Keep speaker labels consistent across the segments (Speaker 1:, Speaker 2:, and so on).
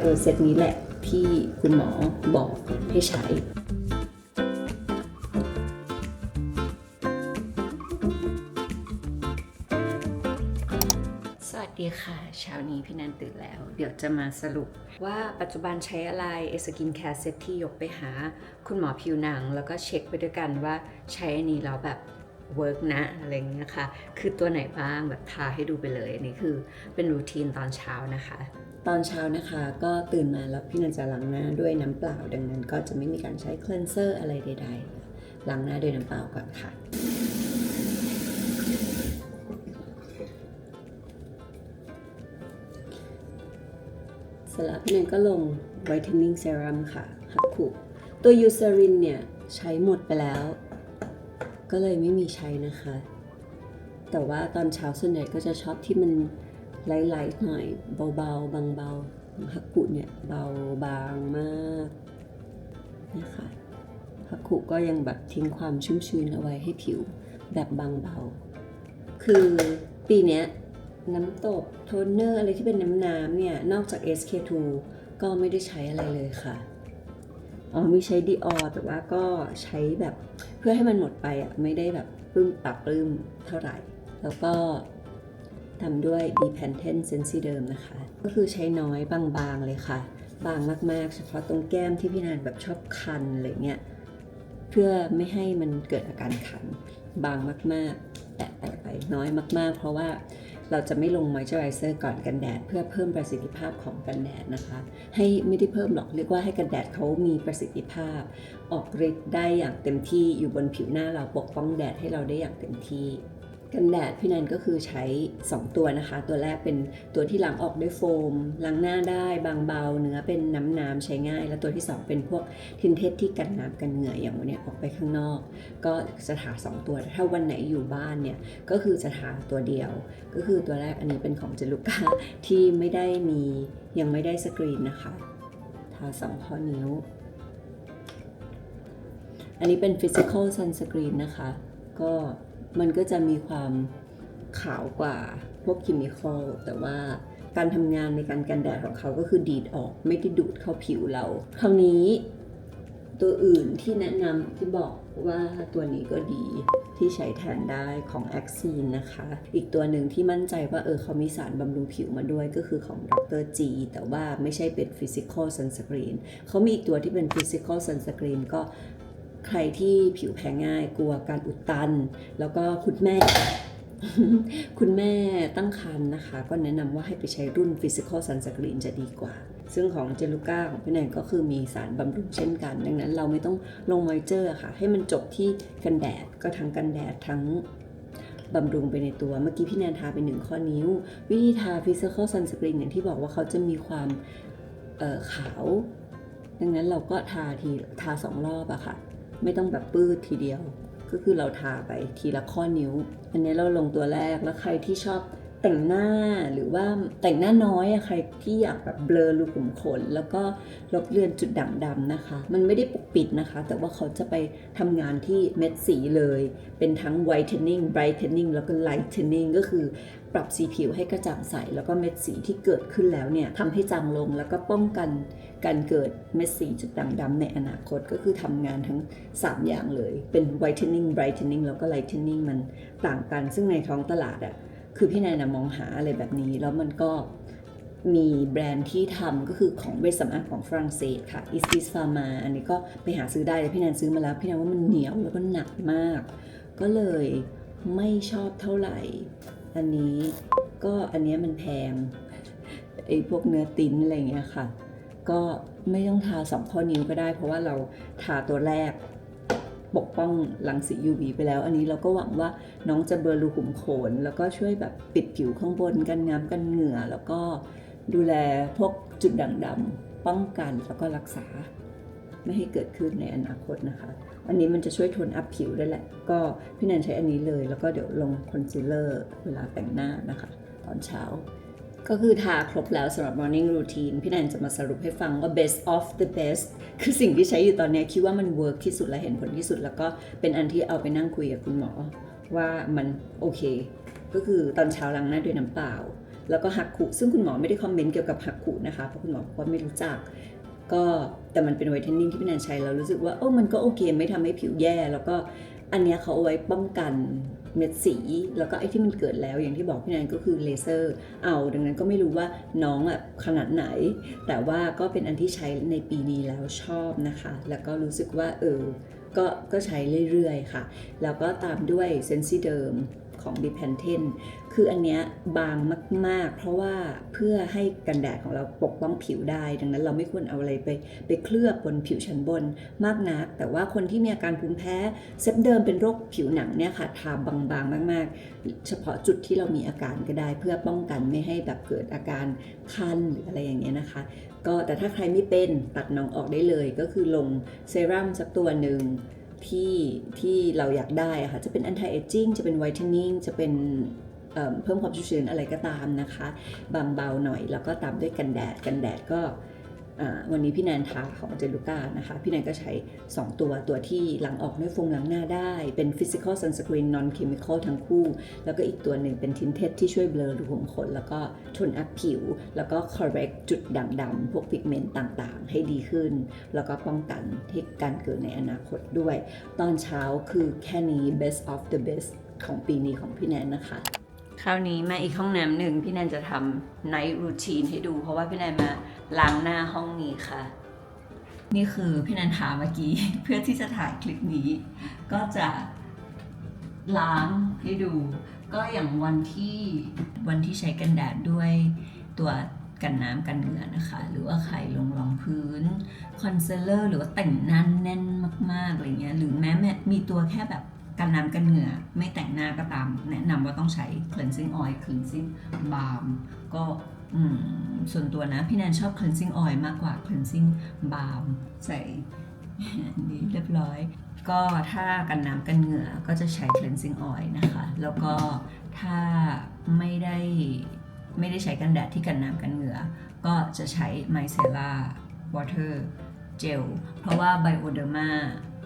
Speaker 1: เออเซตนี้แหละที่คุณหมอบอกให้ใช้สวัสดีค่ะเช้านี้พี่นันตื่นแล้ว เดี๋ยวจะมาสรุปว่าปัจจุบันใช้อะไรเอสกินแคร์เซตที่ยกไปหา คุณหมอผิวหนัง แล้วก็เช็คไปด้วยกันว่าใช้อันนี้แล้วแบบเวิร์กนะอะไรเงี้ยค่ะ คือตัวไหนบ้างแบบทาให้ดูไปเลย อันนี้คือเป็นรูทีนตอนเช้านะคะ ตอนเช้านะคะก็ตื่นมาแล้วพี่นันจะล้างหน้าด้วยน้ำเปล่า ดังนั้นก็จะไม่มีการใช้คล e นเซอร์อะไรใดๆล้างหน้าด้วยน้ำเปล่าก่อนค่ะเสร็จแล้วพี่แนนก็ลง whitening serum ค่ะฮักคุตัวยูซ r รินเนี่ยใช้หมดไปแล้ว ก็เลยไม่มีใช้นะคะ แต่ว่าตอนเช้าส่วนใหญ่ก็จะชอบที่มัน ไลท์ๆหน่อยเบาๆ บางๆฮักคุเนี่ยเบาบางมากนะคะฮักคุก็ยังแบบทิ้งความชุ่มชื้นเอาไว้ให้ผิวแบบบางเบา คือปีนี้น้ำตกโทนเนอร์อะไรที่เป็นน้ำน้ำเนี่ย นอกจาก SK2 ก็ไม่ได้ใช้อะไรเลยค่ะอ๋อมีใช้ Dior แต่ว่าก็ใช้แบบเพื่อให้มันหมดไปอะ ไม่ได้แบบปลื้มปรับปลื้มเท่าไหร่ แล้วก็ ทำด้วย b p a n t e n Sensi เดิมนะคะ ก็คือใช้น้อยบางๆเลยค่ะ บางมากๆ เฉพาะตรงแก้มที่พี่นานแบบชอบคันอะไรเงี้ยเพื่อไม่ให้มันเกิดอาการคัน บางมากๆ แตะไปไปน้อยมากๆ เพราะว่าเราจะไม่ลงมอยเจอไรเซอร์ก่อนกันแดด เพื่อเพิ่มประสิทธิภาพของกันแดดนะคะ ให้ไม่ได้เพิ่มหรอกเรียกว่าให้กันแดดเขามีประสิทธิภาพ ออกฤทธิ์ได้อย่างเต็มที่อยู่บนผิวหน้าเราปกป้องแดดให้เราได้อย่างเต็มที่ กันแดดพี่นันก็คือใช้ 2 ตัวนะคะ ตัวแรกเป็นตัวที่ล้างออกด้วยโฟมล้างหน้าได้บางเบาเนื้อเป็นน้ำน้ำๆใช้ง่าย แล้วตัวที่ 2 เป็นพวกทินเทสที่กันน้ำกันเหงื่ออย่างวันนี้ออกไปข้างนอก ก็จะทาสองตัวถ้าวันไหนอยู่บ้านเนี่ยก็คือจะทาตัวเดียว ก็คือตัวแรกอันนี้เป็นของเจลูก้าที่ไม่ได้มียังไม่ได้สกรีนนะคะทาสองข้อนิ้ว อันนี้เป็น physical sunscreen นะคะ ก็ มันก็จะมีความขาวกว่าพวก chemical แต่ว่าการทำงานในการกันแดดของเขาก็คือดีดออกไม่ได้ดูดเข้าผิวเรา คราวนี้ตัวอื่นที่แนะนำที่บอกว่าตัวนี้ก็ดีที่ใช้แทนได้ของ a x i n นนะคะ อีกตัวหนึ่งที่มั่นใจว่าเออเขามีสารบำรุงผิวมาด้วยก็คือของดร G แต่ว่าไม่ใช่เป็น physical sunscreen เขามีอีกตัวที่เป็น physical sunscreen ก็ ใครที่ผิวแพ้ง่ายกลัวการอุดตัน แล้วก็คุณแม่ คุณแม่ตั้งครรภ์นะคะ ก็แนะนำว่าให้ไปใช้รุ่น Physical Sunscreen จะดีกว่า ซึ่งของเจลูก้าของพี่แนนก็คือมีสารบำรุงเช่นกัน ดังนั้นเราไม่ต้องลงมอยเจอร์ค่ะ ให้มันจบที่กันแดดก็ทั้งกันแดดทั้งบำรุงไปในตัว เมื่อกี้พี่แนนทาไปหนึ่งข้อนิ้ว วิธีทา Physical Sunscreen อย่างที่บอกว่าเขาจะมีความขาว ดังนั้นเราก็ทาทีทาสองรอบอะค่ะ ไม่ต้องแบบปื้ดทีเดียว ก็คือเราทาไปทีละข้อนิ้ว อันนี้เราลงตัวแรกแล้วใครที่ชอบแต่งหน้าหรือว่าแต่งหน้าน้อยอะใครที่อยากแบบเบลอรูขุมขน แล้วก็ลบเลือนจุดด่างดำนะคะ มันไม่ได้ปกปิดนะคะ แต่ว่าเขาจะไปทำงานที่เม็ดสีเลย เป็นทั้ง whitening brightening แล้วก็ lightening ก็คือปรับสีผิวให้กระจ่างใส แล้วก็เม็ดสีที่เกิดขึ้นแล้วเนี่ยทำให้จางลงแล้วก็ป้องกัน การเกิดเม็ดสีจุดด่างดำในอนาคตก็คือทำงานทั้ง 3 อย่างเลย เป็น whitening brightening แล้วก็ lightening มันต่างกัน ซึ่งในท้องตลาดอะ่ะคือพี่นายนะมองหาอะไรแบบนี้ แล้วมันก็มีแบรนด์ที่ทำก็คือของเวชสำอางของฝรั่งเศสค่ะ Is This Pharma อันนี้ก็ไปหาซื้อได้แต่พี่นายซื้อมาแล้ว พี่นายว่ามันเหนียวแล้วก็หนักมาก ก็เลยไม่ชอบเท่าไหร่ อันนี้ก็อันนี้มันแพงไอ้พวกเนื้อติ้นอะไรเงี้ยค่ะ ก็ไม่ต้องทาสองข้อนิ้วก็ได้ เพราะว่าเราทาตัวแรกปกป้องรังสี UV ไปแล้ว อันนี้เราก็หวังว่าน้องจะเบลอรูขุมขน แล้วก็ช่วยแบบปิดผิวข้างบนกันน้ำกันเหงื่อ แล้วก็ดูแลพวกจุดด่างดำป้องกันแล้วก็รักษา ไม่ให้เกิดขึ้นในอนาคตนะคะ อันนี้มันจะช่วยโทนอัพผิวได้แหละ ก็พี่แนนใช้อันนี้เลย แล้วก็เดี๋ยวลงคอนซีลเลอร์เวลาแต่งหน้านะคะ ตอนเช้า ก็คือทาครบแล้วสำหรับ morning routine พี่แนนจะมาสรุปให้ฟังว่า best of the best คือสิ่งที่ใช้อยู่ตอนนี้คิดว่ามัน work ที่สุดและเห็นผลที่สุด แล้วก็เป็นอันที่เอาไปนั่งคุยกับคุณหมอ ว่ามันโอเค ก็คือตอนเช้าล้างหน้าด้วยน้ำเปล่า แล้วก็หักขุซึ่งคุณหมอไม่ได้คอมเมนต์เกี่ยวกับหักขุนะคะเพราะคุณหมอบอกว่าไม่รู้จักก็แต่มันเป็นไวท์เทนนิ่งที่พี่แนนใช้แล้วรู้สึกว่าโอ้มันก็โอเคไม่ทำให้ผิวแย่ แล้วก็อันเนี้ยเขาเอาไว้ป้องกัน เม็ดสี แล้วก็ไอ้ที่มันเกิดแล้วอย่างที่บอกพี่แนนก็คือเลเซอร์เอาดังนั้นก็ไม่รู้ว่าน้องอะขนาดไหน แต่ว่าก็เป็นอันที่ใช้ในปีนี้แล้วชอบนะคะ แล้วก็รู้สึกว่าเออก็ก็ใช้เรื่อยๆค่ะ แล้วก็ตามด้วยเซนซิเดิม ของ b ิ p a n t e n คืออันเนี้ยบางมาก ๆ เพราะว่าเพื่อให้กันแดดของเราปกป้องผิวได้ ดังนั้นเราไม่ควรเอาอะไรไปไปเคลือบบนผิวชั้นบนมากนัก แต่ว่าคนที่มีอาการภูมิแพ้เซฟเดิมเป็นโรคผิวหนังเนี่ยค่ะทาบางๆ มาก ๆ เฉพาะจุดที่เรามีอาการก็ได้ เพื่อป้องกันไม่ให้แบบเกิดอาการคันหรืออะไรอย่างเงี้ยนะคะ ก็แต่ถ้าใครไม่เป็นตัดน้องออกได้เลยก็คือลงเซรั่มสักตัวหนึ่ง ที่ที่เราอยากได้ค่ะจะเป็น anti aging จะเป็น whitening จะเป็นเเพิ่มความชุ่มชื้นอะไรก็ตามนะคะ บางเบาหน่อยแล้วก็ตามด้วยกันแดดกันแดดก็ วันนี้พี่แนนทาของเจลูก้านะคะ พี่แนนก็ใช้ 2 ตัวตัวที่หล้างออกด้วยโฟมล้างหน้าได้ เป็น physical sunscreen non chemical ทั้งคู่ แล้วก็อีกตัวหนึ่งเป็น tinted ที่ช่วยเบลอรูขุมขน แล้วก็ทนอัพผิว แล้วก็ correct จุดด่างดำพวกพิกเมนต์ต่างๆ ให้ดีขึ้น แล้วก็ป้องกันที่การเกิดในอนาคตด้วย ตอนเช้าคือแค่นี้ best of the best ของปีนี้ของพี่แนนนะคะ คราวนี้มาอีกห้องน้ำหนึ่งพี่แนนจะทำ night routine ให้ดู เพราะว่าพี่แนนมา ล้างหน้าห้องนี้ค่ะ นี่คือพี่แนนทาเมื่อกี้ เพื่อที่จะถ่ายคลิปนี้ ก็จะล้างให้ดู ก็อย่างวันที่วันที่ใช้กันแดดด้วยตัวกันน้ำกันเหงื่อนะคะ หรือว่าใครลงรองพื้นคอนซีลเลอร์หรือว่าแต่งหน้าแน่นมากๆอะไรเงี้ยหรือแม้แม้มีตัวแค่แบบกันน้ำกันเหงื่อไม่แต่งหน้าก็ตาม แนะนำว่าต้องใช้ cleansing oil cleansing balm ก็ ส่วนตัวนะ พี่แนนชอบ cleansing oil มากกว่า cleansing balm ใส่อันนี้เรียบร้อย ก็ถ้ากันน้ำกันเหงื่อก็จะใช้ cleansing oil นะคะ แล้วก็ถ้าไม่ได้ไม่ได้ใช้กันแดดที่กันน้ำกันเหงื่อ ก็จะใช้ micellar water gel เพราะว่า bioderma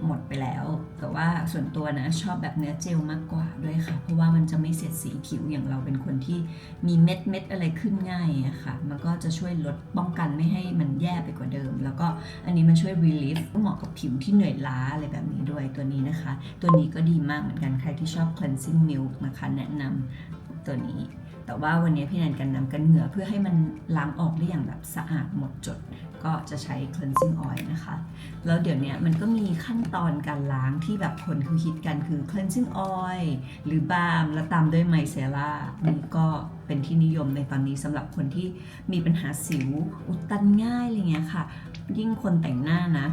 Speaker 1: หมดไปแล้ว แต่ว่าส่วนตัวนะชอบแบบเนื้อเจลมากกว่าด้วยค่ะ เพราะว่ามันจะไม่เสียดสีผิวอย่างเราเป็นคนที่มีเม็ดเม็ดอะไรขึ้นง่ายอะค่ะ มันก็จะช่วยลดป้องกันไม่ให้มันแย่ไปกว่าเดิม แล้วก็อันนี้มันช่วย relief เหมาะกับผิวที่เหนื่อยล้าอะไรแบบนี้ด้วยตัวนี้นะคะ ตัวนี้ก็ดีมากเหมือนกันใครที่ชอบ cleansing milk นะคะแนะนำตัวนี้ แต่ว่าวันนี้พี่แนนกันน้ำกันเหงื่อเพื่อให้มันล้างออกได้อย่างแบบสะอาดหมดจด ก็จะใช้ cleansing oil นะคะ แล้วเดี๋ยวนี้มันก็มีขั้นตอนการล้างที่แบบคนคือฮิตกันคือ cleansing oil หรือบาล์มแล้วตามด้วยไมเซล่านี่ก็เป็นที่นิยมในตอนนี้สำหรับคนที่มีปัญหาสิวอุดตันง่ายอะไรเงี้ยค่ะ ยิ่งคนแต่งหน้านะ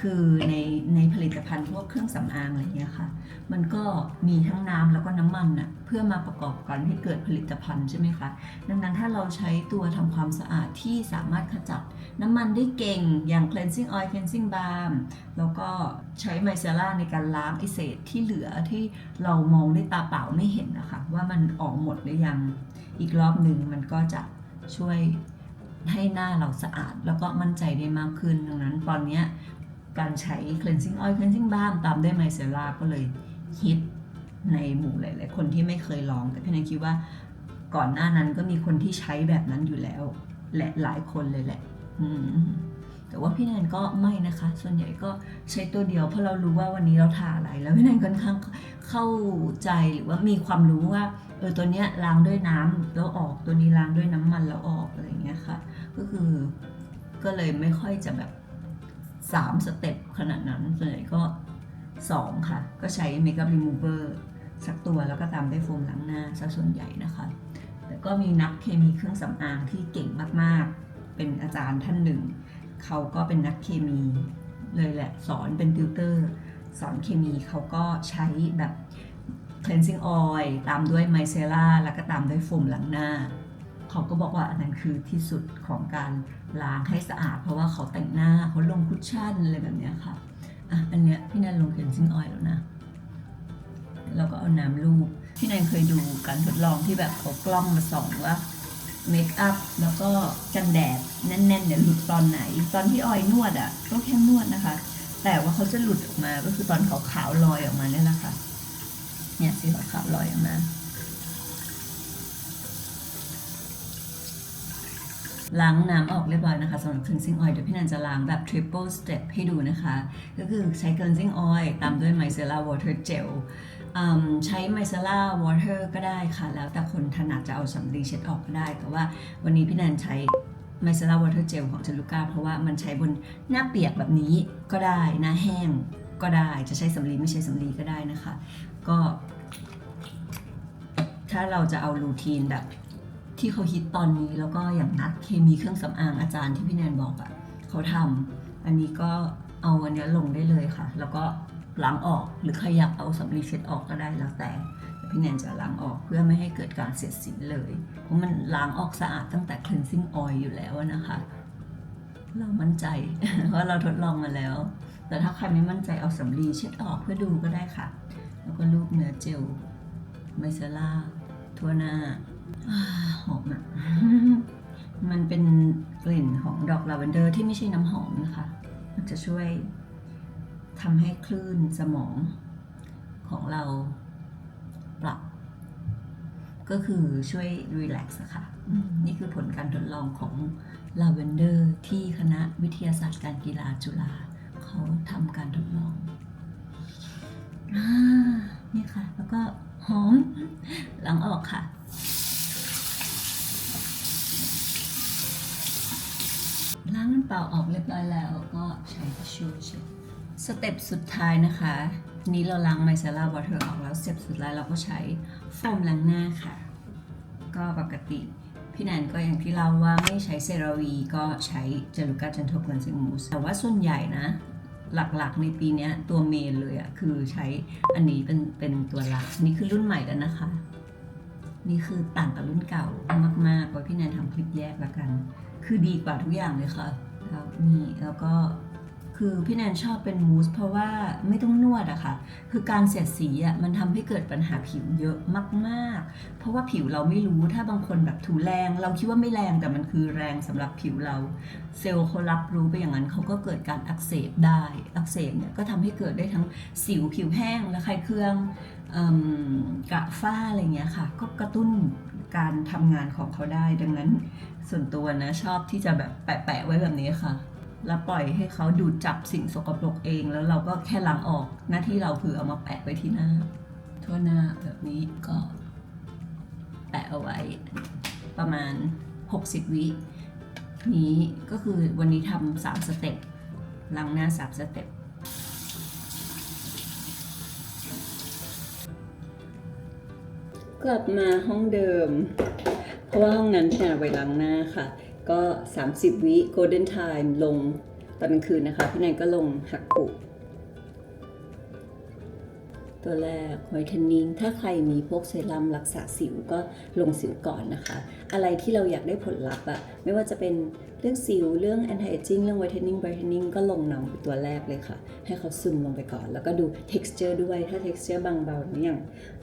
Speaker 1: คือในในผลิตภัณฑ์พวกเครื่องสำอางอะไรเงี้ยค่ะ มันก็มีทั้งน้ำแล้วก็น้ำมันอะเพื่อมาประกอบกันให้เกิดผลิตภัณฑ์ใช่ไหมคะ ดังนั้นถ้าเราใช้ตัวทำความสะอาดที่สามารถขจัดน้ำมันได้เก่งอย่าง cleansing oil cleansing balm แล้วก็ใช้ไมเซล่าในการล้างไอเศษที่เหลือที่เรามองด้วยตาเปล่าไม่เห็นนะคะว่ามันออกหมดหรือยังอีกรอบหนึ่งมันก็จะช่วยให้หน้าเราสะอาดแล้วก็มั่นใจได้มากขึ้นดังนั้นตอนนี้ การใช้ cleansing oil cleansing balm ตามด้วยไมเซล่าก็เลยฮิตในหมู่หลาย ๆ คนที่ไม่เคยลอง แต่พี่นันคิดว่าก่อนหน้านั้นก็มีคนที่ใช้แบบนั้นอยู่แล้ว และหลายคนเลยแหละ อืมแต่ว่าพี่แนนก็ไม่นะคะ ส่วนใหญ่ก็ใช้ตัวเดียวเพราะเรารู้ว่าวันนี้เราทาอะไร แล้วพี่แนนค่อนข้างเข้าใจหรือว่ามีความรู้ว่าเออตัวเนี้ยล้างด้วยน้ำแล้วออกตัวนี้ล้างด้วยน้ำมันแล้วออกอะไรเงี้ยค่ะ ก็คือก็เลยไม่ค่อยจะแบบ สามสเต็ปขนาดนั้นส่วนใหญ่ก็สองค่ะ ก็ใช้ Makeup Remover สักตัวแล้วก็ตามด้วยโฟมล้างหน้าซะส่วนใหญ่นะคะแต่ก็มีนักเคมีเครื่องสำอางที่เก่งมากๆ เป็นอาจารย์ท่านหนึ่ง เขาก็เป็นนักเคมีเลยแหละ สอนเป็นติวเตอร์ สอนเคมีเขาก็ใช้แบบ cleansing oil ตามด้วยไมเซล่าแล้วก็ตามด้วยโฟมล้างหน้า เขาก็บอกว่าอันนั้นคือที่สุดของการ ล้างให้สะอาด เพราะว่าเขาแต่งหน้าเขาลงคุชชั่นอะไรแบบเนี้ยค่ะอะอันเนี้ยพี่นันลง cleansing oil แล้วนะแล้วก็เอาน้ำลูบพี่แนนเคยดูการทดลองที่แบบเขากล้องมาส่องว่าเมคอัพแล้วก็กันแดดแน่นๆเนี่ยหลุดตอนไหน ตอนที่ออยนวดอะ่ะก็แค่นวดนะคะ แต่ว่าเขาจะหลุดออกมาก็คือตอนขาวๆลอยออกมาเนี่ยแหละค่ะเนี่ยสีขาวๆลอยออกมา ล้างน้ำออกเรียบร้อยนะคะสำหรับ cleansing oil เดี๋ยวพี่นันจะล้างแบบ triple step ให้ดูนะคะ ก็คือใช้ cleansing oil ตามด้วย micellar water gel ใช้ micellar water ก็ได้ค่ะ แล้วแต่คนถนัดจะเอาสำลีเช็ดออกก็ได้ แต่ว่าวันนี้พี่นันใช้ micellar water gel ของเจลูก้าเพราะว่ามันใช้บนหน้าเปียกแบบนี้ก็ได้ หน้าแห้งก็ได้ จะใช้สำลีไม่ใช้สำลีก็ได้นะคะ ก็ ถ้าเราจะเอารูทีนแบบ ที่เขาฮิตตอนนี้แล้วก็อย่างนัดเคมีเครื่องสำอางอาจารย์ที่พี่แนนบอกอะ่ะเขาทำอันนี้ก็เอาอันนี้ลงได้เลยค่ะ แล้วก็ล้างออกหรือใครอยากเอาสำลีเช็ดออกก็ได้แล้วแต่พี่แนนจะล้างออกเพื่อไม่ให้เกิดการเสียดสีเลย เพราะมันล้างออกสะอาดตั้งแต่ cleansing oil อยู่แล้วนะคะ เรามั่นใจเพราะเราทดลองมาแล้ว แต่ถ้าใครไม่มั่นใจเอาสำลีเช็ดออกเพื่อดูก็ได้ค่ะ แล้วก็ลูบเนื้อเจลไมเซล่าทั่วหน้า หอมอะมันเป็นกลิ่นของดอกลาเวนเดอร์ที่ไม่ใช่น้ำหอมนะคะ มันจะช่วยทำให้คลื่นสมองของเราปรับ ก็คือช่วยรีแลกซ์ค่ะ นี่คือผลการทดลองของลาเวนเดอร์ที่คณะวิทยาศาสตร์การกีฬาจุฬาเขาทำการทดลองอนี่ค่ะ แล้วก็หอมหล้างออกค่ะ ล้างน้ำ เปล่าออกเรียบร้อยแล้วก็ใช้ทิชชู่เช็ดสเต็ปสุดท้ายนะคะ นี้เราล้างไมเซล่าวอเตอร์ออกแล้วสเต็ปสุดท้ายเราก็ใช้โฟมล้างหน้าค่ะ ก็ปกติพี่แนนก็อย่างที่เราว่าไม่ใช้เซราวีก็ใช้เจลูกาจันโทคอนซิงมูสแต่ว่าส่วนใหญ่นะ หลักๆในปีนี้ตัวเมนเลยอะคือใช้อันนี้เป็นเป็นตัวหลักนี่คือรุ่นใหม่แล้วนะคะ นี่คือต่างกับรุ่นเก่ามากๆไว้พี่แนนทำคลิปแยกแล้วกัน คือดีกว่าทุกอย่างเลยค่ะ แล้วนี่แล้วก็คือพี่แนนชอบเป็นมูสเพราะว่าไม่ต้องนวดอะค่ะ คือการเสียดสีอะมันทำให้เกิดปัญหาผิวเยอะมากๆ เพราะว่าผิวเราไม่รู้ถ้าบางคนแบบถูแรง เราคิดว่าไม่แรงแต่มันคือแรงสำหรับผิวเรา เซลล์เขารับรู้ไปอย่างนั้นเขาก็เกิดการอักเสบได้ อักเสบเนี่ยก็ทำให้เกิดได้ทั้งสิวผิวแห้งและไข้เครื่องกระฝ้าอะไรเงี้ยค่ะ ก็กระตุ้น การทำงานของเขาได้ ดังนั้นส่วนตัวนะชอบที่จะแบบแปะๆไว้แบบนี้ค่ะ แล้วปล่อยให้เขาดูดจับสิ่งสกปรกเอง แล้วเราก็แค่ล้างออกหน้าที่เราคือเอามาแปะไว้ที่หน้า ทั่วหน้าแบบนี้ก็แปะเอาไว้ ประมาณ 60 วินี้ก็คือวันนี้ทำสามสเต็ปล้างหน้าสามสเต็ป กลับมาห้องเดิม เพราะว่าห้องนั้นพี่นาเอาไว้ล้างหน้าค่ะ ก็ 30 วิ golden time ลงตอนกลางคืนนะคะ พี่นายก็ลงหักกุ ตัวแรก whitening ถ้าใครมีพวกเซรั่มรักษาสิวก็ลงสิวก่อนนะคะ อะไรที่เราอยากได้ผลลัพธ์อะไม่ว่าจะเป็นเรื่องสิวเรื่อง anti aging เรื่อง whitening brightening ก็ลงน้องเป็นตัวแรกเลยค่ะ ให้เขาซึมลงไปก่อน แล้วก็ดู texture ด้วยถ้า texture บางเบาอย่าง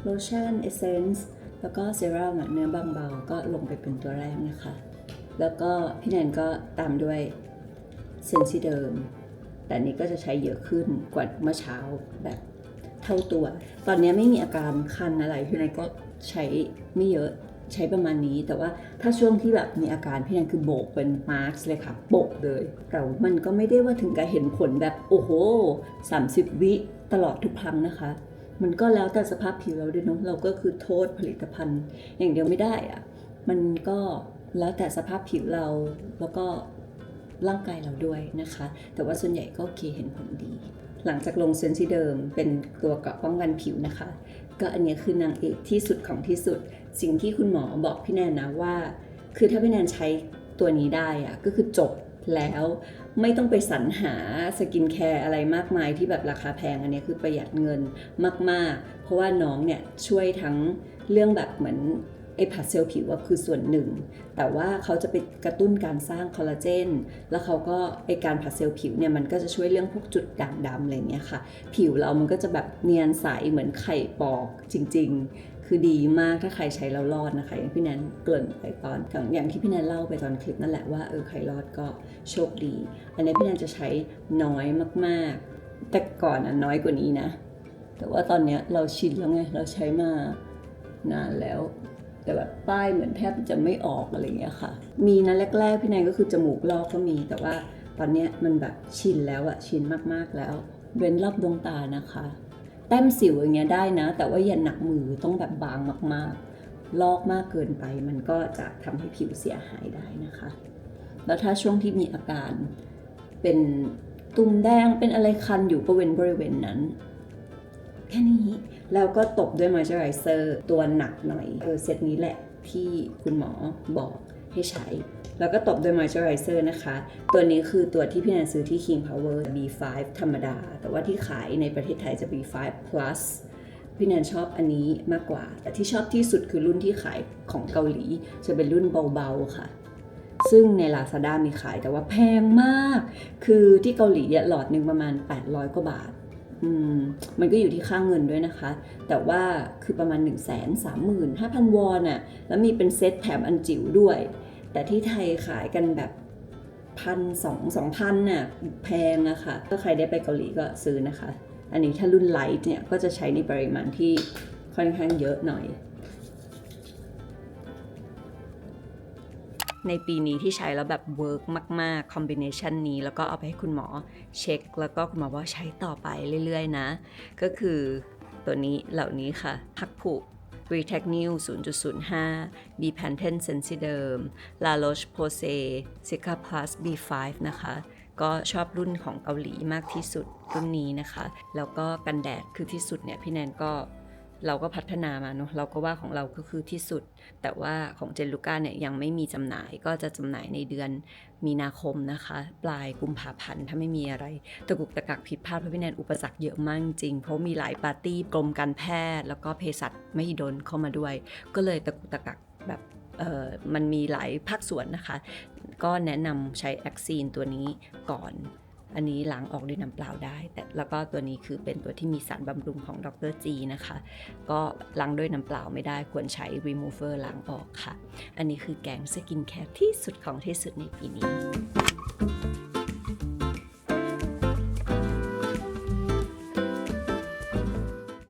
Speaker 1: lotion essence แล้วก็เซรั่มเนื้อบางเบาก็ลงไปเป็นตัวแรกนะคะ แล้วก็พี่แนนก็ตามด้วยเซนซิเดิมแต่นนี้ก็จะใช้เยอะขึ้นกว่าเมื่อเช้าแบบ เท่าตัว ตอนนี้ไม่มีอาการคันอะไรพี่แนนก็ใช้ไม่เยอะใช้ประมาณนี้ แต่ว่าถ้าช่วงที่แบบมีอาการพี่แนนคือโบกเป็นมาร์กเลยค่ะโบกเลยแต่มันก็ไม่ได้ว่าถึงกับเห็นผลแบบโอ้โห 30 วิตลอดทุกครั้งนะคะมันก็แล้วแต่สภาพผิวเราด้วยเนาะเราก็คือโทษผลิตภัณฑ์ อย่างเดียวไม่ได้อะมันก็แล้วแต่สภาพผิวเราแล้วก็ร่างกายเราด้วยนะคะ แต่ว่าส่วนใหญ่ก็โอเคเห็นผลดี หลังจากลงเซนซิเดิม เป็นตัวเกราะป้องกันผิวนะคะ ก็อันนี้คือนางเอกที่สุดของที่สุด สิ่งที่คุณหมอบอกพี่แนนนะว่า คือถ้าพี่แนนใช้ตัวนี้ได้อะก็คือจบแล้วไม่ต้องไปสรรหาสกินแคร์อะไรมากมายที่แบบราคาแพงอันนี้คือประหยัดเงินมาก ๆ เพราะว่าน้องเนี่ยช่วยทั้งเรื่องแบบเหมือน ไอ้ผัดเซลล์ผิวคือส่วนหนึ่ง แต่ว่าเขาจะไปกระตุ้นการสร้างคอลลาเจน แล้วเขาก็ไอการผัดเซลล์ผิวเนี่ยมันก็จะช่วยเรื่องพวกจุดด่างดำอะไรเงี้ยค่ะ ผิวเรามันก็จะแบบเนียนใสเหมือนไข่ปอกจริง ๆ คือดีมากถ้าใครใช้แล้วรอดนะคะอย่างพี่แนนเกริ่นไปตอนอย่างที่พี่แนนเล่าไปตอนคลิปนั่นแหละว่าเออใครรอดก็โชคดี อันนี้พี่แนนจะใช้น้อยมากๆ แต่ก่อนอะน้อยกว่านี้นะ แต่ว่าตอนเนี้ยเราชินแล้วไงเราใช้มานานแล้ว แต่แบบป้ายเหมือนแทบจะไม่ออกอะไรเงี้ยค่ะ มีนะแรกๆพี่แนนก็คือจมูกลอกก็มีแต่ว่าตอนเนี้ยมันแบบชินแล้วอะชินมากๆแล้ว เว้นรอบดวงตานะคะ แต้มสิวอย่างเงี้ยได้นะ แต่ว่าอย่าหนักมือต้องแบบบางมากๆ ลอกมากเกินไปมันก็จะทำให้ผิวเสียหายได้นะคะ แล้วถ้าช่วงที่มีอาการเป็นตุ่มแดงเป็นอะไรคันอยู่บริเวณบริเวณนั้น ค่นี้แล้วก็ตบด้วยมอยเจอไรเซอร์ตัวหนักหน่อยเออเซตนี้แหละที่คุณหมอบอกให้ใช้ แล้วก็ตบด้วย moisturizer นะคะ ตัวนี้คือตัวที่พี่แนนซื้อที่ King Power B5 ธรรมดา แต่ว่าที่ขายในประเทศไทยจะ B5 plus พี่แนนชอบอันนี้มากกว่า แต่ที่ชอบที่สุดคือรุ่นที่ขายของเกาหลี จะเป็นรุ่นเบาๆค่ะ ซึ่งใน Lazada มีขายแต่ว่าแพงมาก คือที่เกาหลีเนี่ยหลอดหนึ่งประมาณ 800 กว่าบาท อืมมันก็อยู่ที่ค่าเงินด้วยนะคะ แต่ว่าคือประมาณ 1 3 5 0 0 0 วอนอะ่ะแล้วมีเป็นเซตแถมอันจิ๋วด้วย แต่ที่ไทยขายกันแบบพันสองสองพันน่ะแพงอะค่ะถ้าใครได้ไปเกาหลีก็ซื้อนะคะ อันนี้ถ้ารุ่นไลท์เนี่ยก็จะใช้ในปริมาณที่ค่อนข้างเยอะหน่อย ในปีนี้ที่ใช้แล้วแบบเวิร์กมากๆคอมบิเนชันนี้ แล้วก็เอาไปให้คุณหมอเช็ค แล้วก็คุณหมอว่าใช้ต่อไปเรื่อยๆนะ ก็คือตัวนี้เหล่านี้ค่ะพักผู r e t e c n e w 0.05 b p a n t e n Sensiderm La Roche-Posay Cica Plus B5 นะคะ ก็ชอบรุ่นของเกาหลีมากที่สุดรุ่นนี้นะคะ แล้วก็กันแดดคือที่สุดเนี่ยพี่แนนก็ เราก็พัฒนามาเนาะเราก็ว่าของเราก็คือที่สุด แต่ว่าของเจนลูก้าเนี่ยยังไม่มีจำหน่ายก็จะจำหน่ายในเดือนมีนาคมนะคะ ปลายกุมภาพันธ์ถ้าไม่มีอะไรตะกุกตะกักผิดพลาดเพราะพี่แนนอุปสรรคเยอะมากจริงเพราะมีหลายปาร์ตี้กรมการแพทย์ แล้วก็เภสัชไม่ดนเข้ามาด้วย ก็เลยตะกุกตะกักแบบเออมันมีหลายภาคส่วนนะคะ ก็แนะนำใช้แอคซีนตัวนี้ก่อน อันนี้ล้างออกด้วยน้ำเปล่าได้ แต่แล้วก็ตัวนี้คือเป็นตัวที่มีสารบำรุงของดรจีนะคะ ก็ล้างด้วยน้ำเปล่าไม่ได้ควรใช้ remover ล้างออกค่ะ อันนี้คือแกงสกินแคร์ที่สุดของที่สุดในปีนี้